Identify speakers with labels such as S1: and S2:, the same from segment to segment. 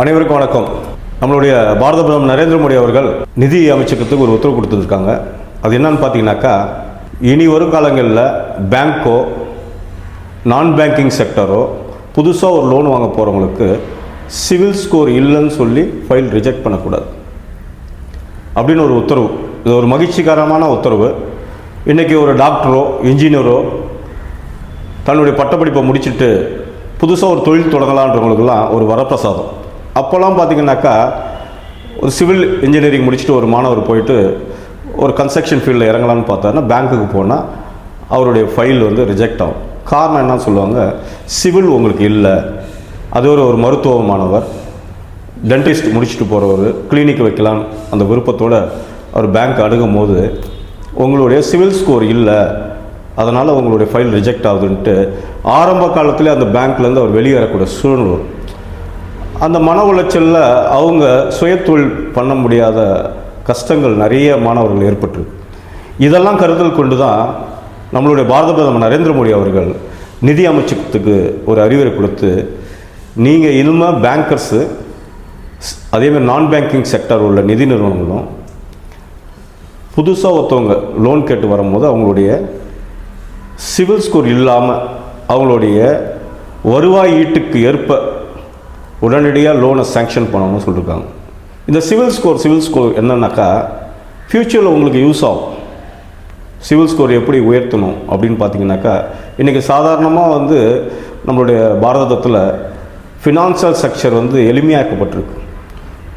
S1: அனைவருக்கும் வணக்கம். நம்மளுடைய பாரத பிரதமர் நரேந்திர மோடி அவர்கள் நிதி அமைச்சகத்துக்கு ஒரு உத்தரவு கொடுத்துருக்காங்க அது என்னன்னு பார்த்தீங்கன்னாக்கா இனி வரும் காலங்களில் பேங்க்கோ நான் பேங்கிங் செக்டரோ புதுசாக ஒரு லோன் வாங்க போகிறவங்களுக்கு சிவில் ஸ்கோர் இல்லைன்னு சொல்லி ஃபைல் ரிஜெக்ட் பண்ணக்கூடாது. அப்படின்னு ஒரு உத்தரவு. இது ஒரு மகிழ்ச்சிகரமான உத்தரவு. இன்றைக்கி ஒரு டாக்டரோ இன்ஜினியரோ தன்னுடைய பட்டப்படிப்பை முடிச்சுட்டு புதுசாக ஒரு தொழில் தொடங்கலான்றவங்களுக்கெல்லாம் ஒரு வரப்பிரசாதம். அப்போல்லாம் பார்த்தீங்கன்னாக்கா ஒரு சிவில் இன்ஜினியரிங் முடிச்சுட்டு ஒரு மாணவர் போயிட்டு ஒரு கன்ஸ்ட்ரக்ஷன் ஃபீல்டில் இறங்கலாம்னு பார்த்தாருன்னா பேங்க்குக்கு போனால் அவருடைய ஃபைல் வந்து ரிஜெக்ட் ஆகும். காரணம் என்ன சொல்லுவாங்க சிவில் உங்களுக்கு இல்லை. அது ஒரு ஒரு மருத்துவமானவர் டென்டிஸ்ட் முடிச்சுட்டு போகிறவர் கிளினிக் வைக்கலாம் அந்த விருப்பத்தோடு அவர் பேங்க் அணுகும் போது உங்களுடைய சிவில் ஸ்கோர் இல்லை அதனால் உங்களுடைய ஃபைல் ரிஜெக்ட் ஆகுதுன்ட்டு ஆரம்ப காலத்தில் அந்த பேங்க்லேருந்து அவர் வெளியேறக்கூடிய சூழ்நிலை அந்த மன உளைச்சலில் அவங்க சுயத்தொழில் பண்ண முடியாத கஷ்டங்கள் நிறைய மாணவர்கள் ஏற்பட்டிருக்கு. இதெல்லாம் கருத்தில் கொண்டு தான் நம்மளுடைய பாரத பிரதமர் நரேந்திர மோடி அவர்கள் நிதி அமைச்சகத்துக்கு ஒரு அறிவுரை கொடுத்து நீங்கள் இனிமேல் பேங்கர்ஸு அதேமாதிரி நான் பேங்கிங் செக்டர் உள்ள நிதி நிறுவனங்களும் புதுசாக ஒருத்தவங்க லோன் கேட்டு வரும்போது அவங்களுடைய சிவில் ஸ்கோர் இல்லாமல் அவங்களுடைய வருவாய் ஈட்டுக்கு ஏற்ப உடனடியாக லோனை சேங்ஷன் பண்ணணும்னு சொல்லியிருக்காங்க இந்த சிவில் ஸ்கோர் சிவில் ஸ்கோர் என்னன்னாக்கா ஃப்யூச்சரில் உங்களுக்கு யூஸ் ஆகும். சிவில் ஸ்கோர் எப்படி உயர்த்தணும் அப்படின்னு பார்த்தீங்கன்னாக்கா இன்றைக்கி சாதாரணமாக வந்து நம்மளுடைய பாரதத்தில் ஃபினான்சியல் ஸ்ட்ரக்சர் வந்து எளிமையாக்கப்பட்டிருக்கு.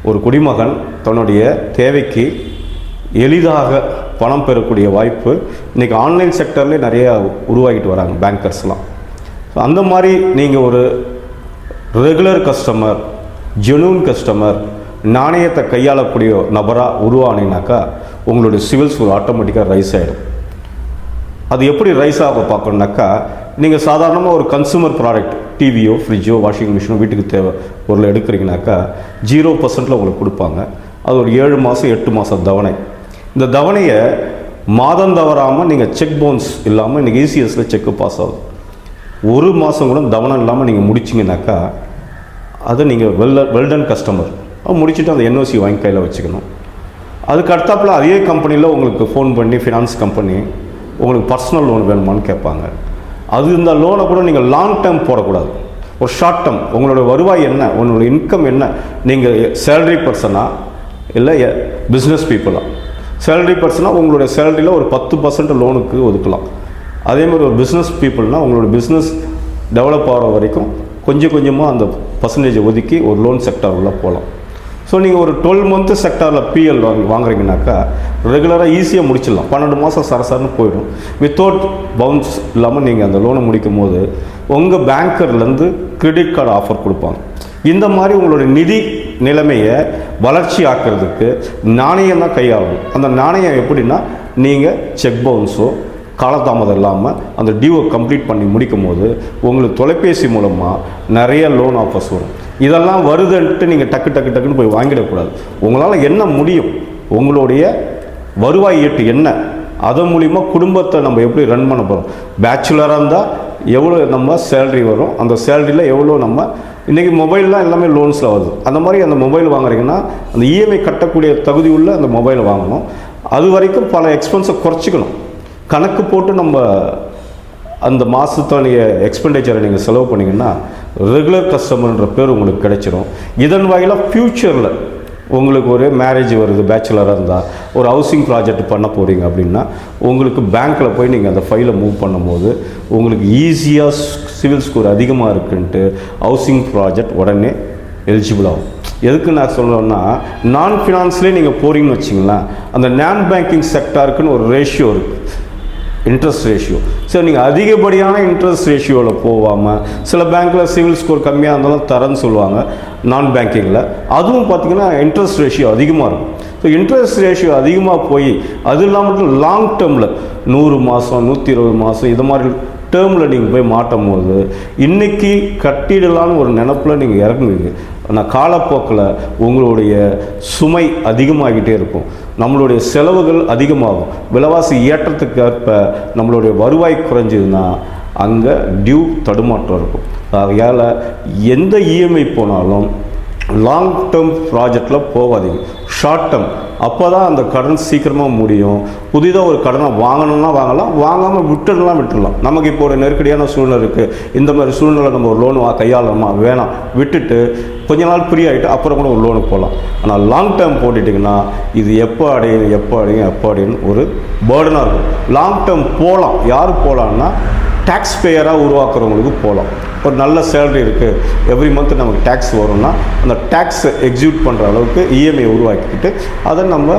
S1: ஒரு குடிமகன் தன்னுடைய தேவைக்கு எளிதாக பணம் பெறக்கூடிய வாய்ப்பு இன்றைக்கி ஆன்லைன் செக்டர்லேயே நிறையா உருவாகிட்டு வராங்க பேங்கர்ஸ்லாம் ஸோ அந்த மாதிரி நீங்கள் ஒரு ரெகுலர் கஸ்டமர் ஜெனூன் கஸ்டமர் நாணயத்தை கையாளக்கூடிய நபராக உருவானீங்கனாக்கா உங்களுடைய சிவில் ஸ்கோர் ஆட்டோமேட்டிக்காக ரைஸ் ஆகிடும் அது எப்படி ரைஸ் ஆக பார்க்கணுனாக்கா நீங்கள் சாதாரணமாக ஒரு கன்சூமர் ப்ராடக்ட் டிவியோ ஃப்ரிட்ஜோ வாஷிங் மிஷினோ வீட்டுக்கு தேவை பொருள் எடுக்கிறீங்கனாக்கா ஜீரோ பர்சன்ட்டில் உங்களுக்கு கொடுப்பாங்க. அது ஒரு ஏழு மாதம் எட்டு மாதம் தவணை. இந்த தவணையை மாதம் தவறாமல் நீங்கள் செக் பவுன்ஸ் இல்லாமல் இன்றைக்கி இசிஎஸில் செக்கு பாஸ் ஆகுது. ஒரு மாதம் கூட தவணம் இல்லாமல் நீங்கள் முடிச்சிங்கனாக்கா அது நீங்கள் வெல் வெல்டன் கஸ்டமர் முடிச்சுட்டு அந்த என்ஓசி வாங்கி கையில் வச்சுக்கணும். அதுக்கு அடுத்தாப்பில் அதே கம்பெனியில் உங்களுக்கு ஃபோன் பண்ணி ஃபினான்ஸ் கம்பெனி உங்களுக்கு பர்சனல் லோன் வேணுமான்னு கேட்பாங்க. அது இந்த லோனை கூட நீங்கள் லாங் டேர்ம் போடக்கூடாது. ஒரு ஷார்ட் டேர்ம் உங்களோட வருவாய் என்ன உங்களோட இன்கம் என்ன நீங்கள் சேலரி பர்சனா இல்லை பிஸ்னஸ் பீப்புளா சேலரி பர்சனாக உங்களுடைய சேலரியில் ஒரு பத்து பர்சன்ட் லோனுக்கு ஒதுக்கலாம். அதே மாதிரி ஒரு பிஸ்னஸ் பீப்புள்னால் உங்களோட பிஸ்னஸ் டெவலப் ஆகிற வரைக்கும் கொஞ்சம் கொஞ்சமாக அந்த பர்சன்டேஜை ஒதுக்கி ஒரு லோன் செக்டார் உள்ளே போகலாம். ஸோ நீங்கள் ஒரு டுவெல் மந்த்து செக்டாரில் பிஎல் வாங்கி வாங்குறீங்கனாக்கா ரெகுலராக ஈஸியாக முடிச்சிடலாம். பன்னெண்டு மாதம் சரசரன்னு போயிடும். வித்தவுட் பவுன்ஸ் இல்லாமல் நீங்கள் அந்த லோனை முடிக்கும் போது உங்கள் பேங்கர்லேருந்து கிரெடிட் கார்டு ஆஃபர் கொடுப்பாங்க. இந்த மாதிரி உங்களுடைய நிதி நிலைமையை வளர்ச்சி ஆக்கிறதுக்கு நாணயம் தான் கையாளணும். அந்த நாணயம் எப்படின்னா நீங்கள் செக் பவுன்ஸோ காலதாமதம் இல்லாமல் அந்த டியூவை கம்ப்ளீட் பண்ணி முடிக்கும் போது உங்களுக்கு தொலைபேசி மூலமாக நிறைய லோன் ஆஃபர்ஸ் வரும். இதெல்லாம் வருதுன்ட்டு நீங்கள் டக்கு டக்கு டக்குன்னு போய் வாங்கிடக்கூடாது. உங்களால் என்ன முடியும்? உங்களுடைய வருவாய் ஈட்டு என்ன? அதன் மூலிமா குடும்பத்தை நம்ம எப்படி ரன் பண்ண போகிறோம் பேச்சுலராக இருந்தால் எவ்வளோ நம்ம சேல்ரி வரும்? அந்த சேல்ரியில் எவ்வளோ நம்ம இன்றைக்கி மொபைல்லாம் எல்லாமே லோன்ஸில் வருது. அந்த மாதிரி அந்த மொபைல் வாங்குறீங்கன்னா அந்த இஎம்ஐ கட்டக்கூடிய தகுதி உள்ள அந்த மொபைலை வாங்கணும். அது வரைக்கும் பல எக்ஸ்பென்ஸை குறைச்சிக்கணும். கணக்கு போட்டு நம்ம அந்த மாதத்தோடைய எக்ஸ்பெண்டிச்சரை நீங்கள் செலவு பண்ணிங்கன்னா ரெகுலர் கஸ்டமர்ன்ற பேர் உங்களுக்கு கிடைச்சிரும். இதன் வாயிலாக ஃப்யூச்சரில் உங்களுக்கு ஒரு மேரேஜ் வருது பேச்சுலராக இருந்தால் ஒரு ஹவுசிங் ப்ராஜெக்ட் பண்ண போகிறீங்க அப்படின்னா உங்களுக்கு பேங்க்கில் போய் நீங்கள் அந்த ஃபைலை மூவ் பண்ணும்போது உங்களுக்கு ஈஸியாக சிவில் ஸ்கோர் அதிகமாக இருக்குன்ட்டு ஹவுசிங் ப்ராஜெக்ட் உடனே எலிஜிபிள் ஆகும். எதுக்கு நான் சொல்கிறேன்னா நான் ஃபினான்ஸ்லேயே நீங்கள் போகிறீங்கன்னு வச்சிங்களேன் அந்த நான் பேங்கிங் செக்டாருக்குன்னு ஒரு ரேஷியோ இருக்குது இன்ட்ரெஸ்ட் ரேஷியோ சரி நீங்கள் அதிகப்படியான இன்ட்ரெஸ்ட் ரேஷியோவில் போகாமல் சில பேங்க்கில் சிவில் ஸ்கோர் கம்மியாக இருந்தாலும் தரேன்னு சொல்லுவாங்க நான் பேங்கிங்கில் அதுவும் பார்த்தீங்கன்னா இன்ட்ரெஸ்ட் ரேஷியோ அதிகமாக இருக்கும். ஸோ இன்ட்ரெஸ்ட் ரேஷியோ அதிகமாக போய் அது இல்லாமல் லாங் டேர்மில் நூறு மாதம் நூற்றி இருபது மாதம் இது மாதிரி டேர்மில் நீங்கள் போய் மாட்டும் போது இன்றைக்கி கட்டிடலான்னு ஒரு நினப்பில் நீங்கள் இறங்குவீங்க. ஆனால் காலப்போக்கில் உங்களுடைய சுமை அதிகமாகிட்டே இருக்கும். நம்மளுடைய செலவுகள் அதிகமாகும். விலைவாசி ஏற்றத்துக்கு ஏற்ப நம்மளுடைய வருவாய் குறைஞ்சதுன்னா அங்கே டியூ தடுமாற்றம் இருக்கும். ஆகையால் எந்த இஎம்ஐ போனாலும் லாங் டேர்ம் ப்ராஜெக்டில் போகாதீங்க. ஷார்ட் டேர்ம் அப்போ தான் அந்த கடன் சீக்கிரமாக முடியும். புதிதாக ஒரு கடனை வாங்கணும்னா வாங்கலாம் வாங்காமல் விட்டுடலாம் விட்டுடலாம். நமக்கு இப்போ ஒரு நெருக்கடியான சூழ்நிலை இருக்குது இந்த மாதிரி சூழ்நிலை நம்ம ஒரு லோன் கையாளணுமா? வேணாம். விட்டுட்டு கொஞ்ச நாள் ஃப்ரீ ஆகிட்டு அப்புறம் கூட ஒரு லோனுக்கு போகலாம் ஆனால் லாங் டேர்ம் போட்டுட்டிங்கன்னா இது எப்போ அடையும் எப்போ அடையும் எப்போ அடையும் ஒரு பேர்டனாக இருக்கும். லாங் டேர்ம் போகலாம் யார் போகலான்னா டேக்ஸ் பேயராக உருவாக்குறவங்களுக்கு போகலாம் ஒரு நல்ல சேலரி இருக்குது எவ்ரி மந்த் நமக்கு டேக்ஸ் வரும்னா அந்த டேக்ஸ் எக்ஸிக்யூட் பண்ணுற அளவுக்கு இஎம்ஐ உருவாக்கிக்கிட்டு அதை நம்ம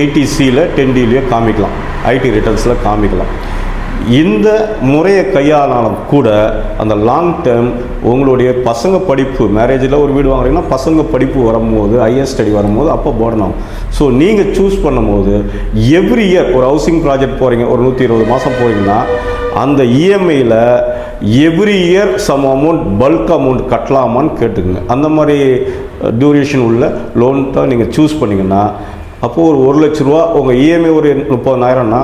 S1: எயிட்டிசியில் டென்டிலேயோ காமிக்கலாம். ஐடி ரிட்டர்ன்ஸில் காமிக்கலாம். இந்த முறையை கையாளாலும் கூட அந்த லாங் டேர்ம் உங்களுடைய பசங்க படிப்பு மேரேஜில் ஒரு வீடு வாங்குறீங்கன்னா பசங்க படிப்பு வரும்போது ஹையர் ஸ்டடி வரும்போது அப்போ போர்டன் ஆகும். ஸோ நீங்கள் சூஸ் பண்ணும்போது எவ்ரி இயர் ஒரு ஹவுசிங் ப்ராஜெக்ட் போகிறீங்க ஒரு நூற்றி இருபது மாதம் போகிறீங்கன்னா அந்த இஎம்ஐயில் every year some amount bulk amount கட்டலாமான்னு கேட்டுக்குங்க. அந்த மாதிரி uh, டியூரேஷன் உள்ள லோன் தான் நீங்கள் சூஸ் பண்ணிங்கன்னா அப்போது ஒரு ஒரு லட்ச ரூபா உங்கள் இஎம்ஐ ஒரு முப்பதாயிரம்னா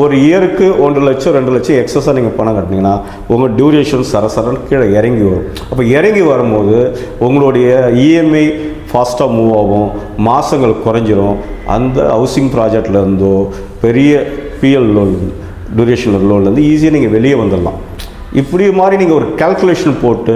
S1: ஒரு இயருக்கு ஒன்றரை லட்சம் ரெண்டு லட்சம் எக்ஸஸாக நீங்கள் பணம் கட்டினீங்கன்னா உங்கள் டியூரேஷன் சரசரன்னு கீழே இறங்கி வரும். அப்போ இறங்கி வரும்போது உங்களுடைய இஎம்ஐ ஃபாஸ்ட்டாக மூவ் ஆகும் மாதங்கள் குறைஞ்சிரும். அந்த ஹவுசிங் ப்ராஜெக்ட்லேருந்தோ பெரிய பிஎல் லோன் டியூரேஷன் லோன்லேருந்து ஈஸியாக நீங்கள் வெளியே வந்துடலாம் இப்படி மாதிரி நீங்கள் ஒரு கால்குலேஷன் போட்டு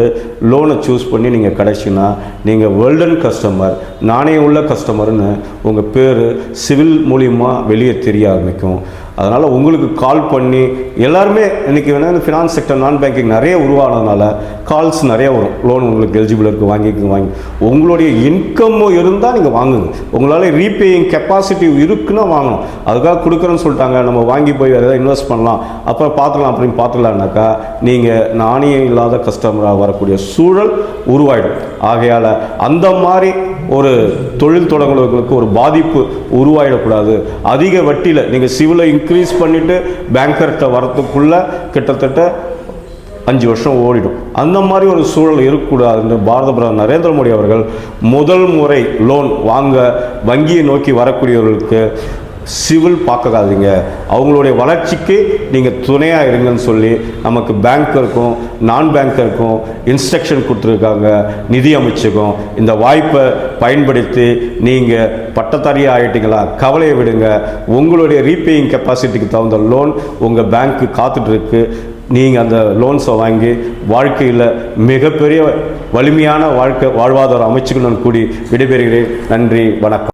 S1: லோனை சூஸ் பண்ணி நீங்கள் கிடைச்சின்னா நீங்கள் வேர்ல்டன் கஸ்டமர் நாணயம் உள்ள கஸ்டமர்னு உங்கள் பேர் சிவில் மூலியமாக வெளியே தெரிய ஆரம்பிக்கும். அதனால் உங்களுக்கு கால் பண்ணி எல்லாருமே இன்றைக்கி வேணால் இந்த ஃபினான்ஸ் செக்டர் நான் பேங்கிங் நிறைய உருவானதுனால கால்ஸ் நிறைய வரும். லோன் உங்களுக்கு எலிஜிபிள் இருக்குது வாங்கிக்கு வாங்கி. உங்களுடைய இன்கம்மும் இருந்தால் நீங்கள் வாங்குங்க. உங்களால் ரீபேயிங் கெப்பாசிட்டி இருக்குன்னா வாங்கணும். அதுக்காக கொடுக்குறேன்னு சொல்லிட்டாங்க. நம்ம வாங்கி போய் வேறு ஏதாவது இன்வெஸ்ட் பண்ணலாம். அப்புறம் பார்த்துக்கலாம் அப்படின்னு பார்த்துக்கலான்னாக்கா நீங்கள் நாணயம் இல்லாத கஸ்டமராக வரக்கூடிய சூழல் உருவாயிடும். ஆகையால் அந்த மாதிரி ஒரு தொழில் தொடங்குவர்களுக்கு ஒரு பாதிப்பு உருவாயிடக்கூடாது. அதிக வட்டியில் நீங்கள் சிவிலை இன்க்ரீஸ் பண்ணிவிட்டு பேங்கர்கிட்ட வரத்துக்குள்ளே கிட்டத்தட்ட அஞ்சு வருஷம் ஓடிடும். அந்த மாதிரி ஒரு சூழல் இருக்கக்கூடாதுன்னு பாரத பிரதமர் நரேந்திர மோடி அவர்கள் முதல் முறை லோன் வாங்க வங்கியை நோக்கி வரக்கூடியவர்களுக்கு சிவில் பார்க்காதீங்க. அவங்களுடைய வளர்ச்சிக்கு நீங்கள் துணையாக இருங்கன்னு சொல்லி நமக்கு பேங்கருக்கும் நான் பேங்கருக்கும் இன்ஸ்ட்ரக்ஷன் கொடுத்துருக்காங்க நிதி அமைச்சுக்கும் இந்த வாய்ப்பை பயன்படுத்தி நீங்கள் பட்டத்தாரியாக ஆகிட்டீங்களா கவலையை விடுங்க. உங்களுடைய ரீபேயிங் கெப்பாசிட்டிக்கு தகுந்த லோன் உங்கள் பேங்க்கு காத்துட்ருக்கு. நீங்கள் அந்த லோன்ஸை வாங்கி வாழ்க்கையில் மிகப்பெரிய வலிமையான வாழ்க்கை வாழ்வாதாரம் அமைச்சுக்கணும்னு கூடி விடைபெறுகிறேன். நன்றி வணக்கம்.